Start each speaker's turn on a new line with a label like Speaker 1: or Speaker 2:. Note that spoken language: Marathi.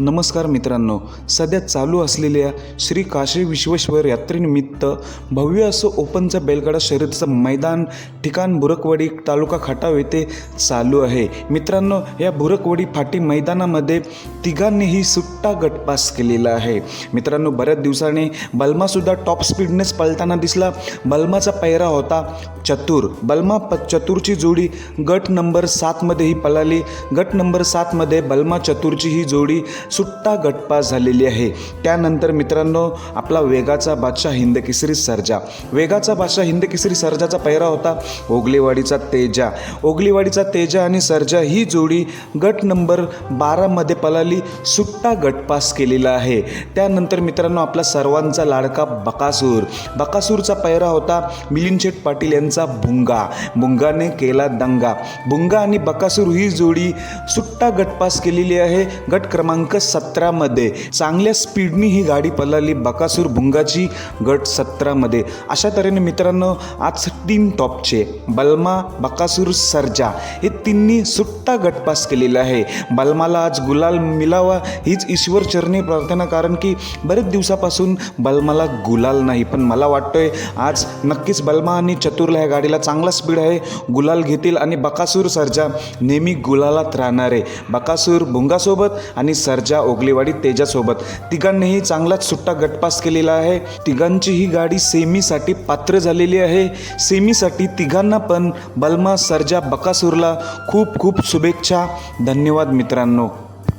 Speaker 1: नमस्कार मित्रांनो सध्या चालू असलेल्या श्री काशी विश्वेश्वर यात्रेनिमित्त भव्य असं ओपनचं बैलगाडा शर्यतीचं मैदान ठिकाण बुरकवाडी तालुका खटाव येथे चालू आहे. मित्रांनो या बुरकवाडी फाटी मैदानामध्ये तिघांनीही सुट्टा गटपास केलेला आहे. मित्रांनो बऱ्याच दिवसांनी बल्मासुद्धा टॉप स्पीडनेच पळताना दिसला. बल्माचा पैरा होता चतुर. बल्मा प चतुरची जोडी गट नंबर सातमध्ये ही पळाली. गट नंबर सातमध्ये बल्मा चतुरची ही जोडी सुट्टा गटपास झालेली आहे. त्यानंतर मित्रांनो आपला वेगाचा बादशाह हिंद केसरी सर्जा. वेगाचा बादशाह हिंद केसरी सर्जाचा पैरा होता ओगलेवाडीचा तेजा. ओगलेवाडीचा तेजा आणि सर्जा ही जोडी गट नंबर बारामध्ये पलाली सुट्टा गटपास केलेला आहे. त्यानंतर मित्रांनो आपला सर्वांचा लाडका बकासूर. बकासूरचा पैरा होता मिलिंद शेठ पाटील यांचा भुंगा. भुंगाने केला दंगा. भुंगा आणि बकासूर ही जोडी सुट्टा गटपास केलेली आहे. गट क्रमांक सतरामध्ये चांगल्या स्पीडनी ही गाडी पलाली बकासूर भुंगाची गट सतरामध्ये. अशा तऱ्हेने मित्रांनो आज टीम टॉपचे बल्मा बकासूर सर्जा हे तिन्ही सुट्टा गटपास केलेला आहे. बल्माला आज गुलाल मिलावा हीच ईश्वर चरणी प्रार्थना कारण की बरेच दिवसापासून बल्माला गुलाल नाही. पण मला वाटतोय आज नक्कीच बल्मा आणि चतुरला ह्या गाडीला चांगला स्पीड आहे. गुलाल घेतील आणि बकासूर सर्जा नेहमी गुलालात राहणार. आहे बकासूर भुंगासोबत आणि सर्जा ओगलेवाडी तेजासोबत. तिघांनीही चांगलाच सुट्टा गटपास केलेला आहे. तिघांची ही गाडी सेमीसाठी पात्र झालेली आहे. सेमीसाठी तिघांना पण बल्मा सर्जा बकासूरला खूप खूप शुभेच्छा. धन्यवाद मित्रांनो.